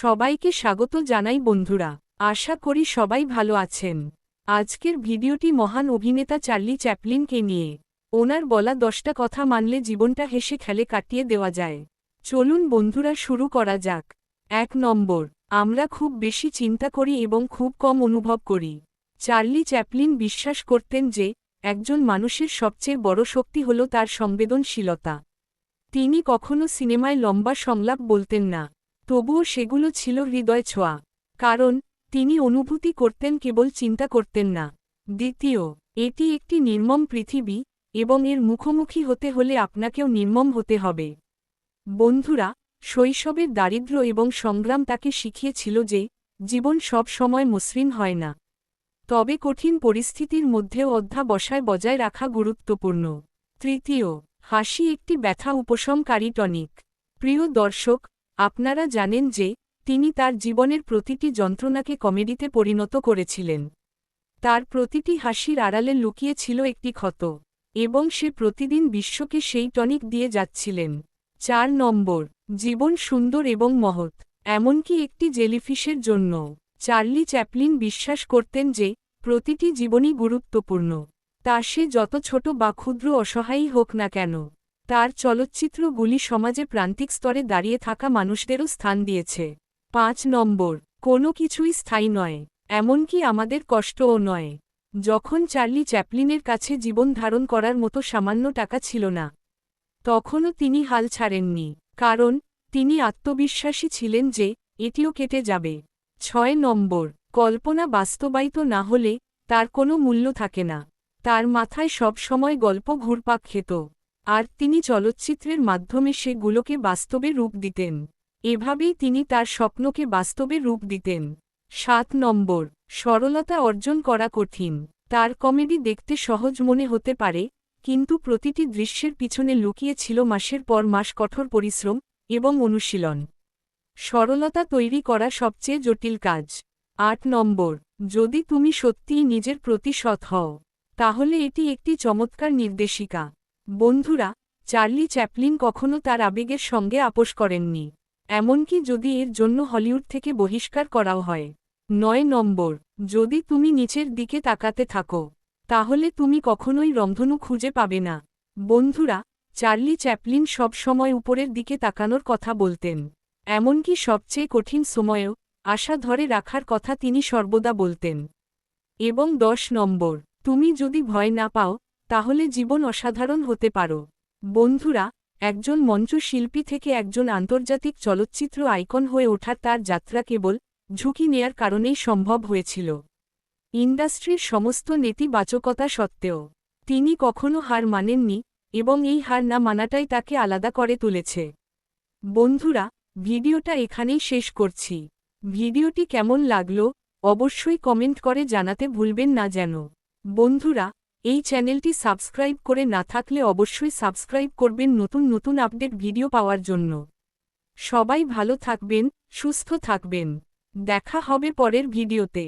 সবাইকে স্বাগত জানাই বন্ধুরা। আশা করি সবাই ভালো আছেন। আজকের ভিডিওটি মহান অভিনেতা চার্লি চ্যাপলিনকে নিয়ে। ওনার বলা দশটা কথা মানলে জীবনটা হেসে খেলে কাটিয়ে দেওয়া যায়। চলুন বন্ধুরা শুরু করা যাক। এক নম্বর, আমরা খুব বেশি চিন্তা করি এবং খুব কম অনুভব করি। চার্লি চ্যাপলিন বিশ্বাস করতেন যে, একজন মানুষের সবচেয়ে বড় শক্তি হল তার সংবেদনশীলতা। তিনি কখনো সিনেমায় লম্বা সংলাপ বলতেন না। তবুও সেগুলো ছিল হৃদয় ছোঁয়া। কারণ, তিনি অনুভূতি করতেন কেবল চিন্তা করতেন না। দ্বিতীয়, এটি একটি নির্মম পৃথিবী এবং এর মুখোমুখি হতে হলে আপনাকেও নির্মম হতে হবে। বন্ধুরা শৈশবের দারিদ্র্য এবং সংগ্রাম তাকে শিখিয়েছিল যে, জীবন সব সময় মসৃণ হয় না। তবে কঠিন পরিস্থিতির মধ্যেও অধ্যাবসায় বজায় রাখা গুরুত্বপূর্ণ। তৃতীয়, হাসি একটি ব্যথা উপশমকারী টনিক। প্রিয় দর্শক আপনারা জানেন যে, তিনি তার জীবনের প্রতিটি যন্ত্রণাকে কমেডিতে পরিণত করেছিলেন। তার প্রতিটি হাসির আড়ালে লুকিয়ে ছিল একটি ক্ষত, এবং সে প্রতিদিন বিশ্বকে সেই টনিক দিয়ে যাচ্ছিলেন। চার নম্বর, জীবন সুন্দর এবং মহৎ, এমনকি একটি জেলিফিশের জন্য। চার্লি চ্যাপলিন বিশ্বাস করতেন যে, প্রতিটি জীবনই গুরুত্বপূর্ণ। তা সে যত ছোট বা ক্ষুদ্র অসহায়ই হোক না কেন। তার চলচ্চিত্রগুলি সমাজে প্রান্তিক স্তরে দাঁড়িয়ে থাকা মানুষদেরও স্থান দিয়েছে। পাঁচ নম্বর, কোনো কিছুই স্থায়ী নয়, এমনকি আমাদের কষ্টও নয়। যখন চার্লি চ্যাপলিনের কাছে জীবন ধারণ করার মতো সামান্য টাকা ছিল না, তখনও তিনি হাল ছাড়েননি, কারণ তিনি আত্মবিশ্বাসী ছিলেন যে এটিও কেটে যাবে। ছয় নম্বর, কল্পনা বাস্তবায়িত না হলে তার কোনো মূল্য থাকে না, তার মাথায় সব সময় গল্প ঘুরপাক খেত। আর তিনি চলচ্চিত্রের মাধ্যমে সেগুলোকে বাস্তবে রূপ দিতেন। এভাবেই তিনি তার স্বপ্নকে বাস্তবে রূপ দিতেন। সাত নম্বর, সরলতা অর্জন করা কঠিন। তার কমেডি দেখতে সহজ মনে হতে পারে, কিন্তু প্রতিটি দৃশ্যের পিছনে লুকিয়ে ছিল মাসের পর মাস কঠোর পরিশ্রম এবং অনুশীলন। সরলতা তৈরি করা সবচেয়ে জটিল কাজ। আট নম্বর, যদি তুমি সত্যিই নিজের প্রতি সৎ হও, তাহলে এটি একটি চমৎকার নির্দেশিকা। বন্ধুরা, চার্লি চ্যাপলিন কখনো তার আবেগের সঙ্গে আপোষ করেননি, এমনকি যদি এর জন্য হলিউড থেকে বহিষ্কার করাও হয়। নয় নম্বর, যদি তুমি নিচের দিকে তাকাতে থাকো, তাহলে তুমি কখনোই রন্ধনু খুঁজে পাবে না। বন্ধুরা, চার্লি চ্যাপলিন সব সময় উপরের দিকে তাকানোর কথা বলতেন, এমনকি সবচেয়ে কঠিন সময়েও আশা ধরে রাখার কথা তিনি সর্বদা বলতেন। এবং দশ নম্বর, তুমি যদি ভয় না পাও তাহলে জীবন অসাধারণ হতে পারো। বন্ধুরা, একজন মঞ্চশিল্পী থেকে একজন আন্তর্জাতিক চলচ্চিত্র আইকন হয়ে ওঠার তার যাত্রা কেবল ঝুঁকি নেয়ার কারণেই সম্ভব হয়েছিল। ইন্ডাস্ট্রির সমস্ত নেতিবাচকতা সত্ত্বেও, তিনি কখনো হার মানেননি এবং এই হার না মানাটাই তাকে আলাদা করে তুলেছে। বন্ধুরা, ভিডিওটা এখানেই শেষ করছি। ভিডিওটি কেমন লাগল, অবশ্যই কমেন্ট করে জানাতে ভুলবেন না যেন। বন্ধুরা এই চ্যানেলটি সাবস্ক্রাইব করে না থাকলে অবশ্যই সাবস্ক্রাইব করবেন নতুন নতুন আপডেট ভিডিও পাওয়ার জন্য। সবাই ভালো থাকবেন, সুস্থ থাকবেন। দেখা হবে পরের ভিডিওতে।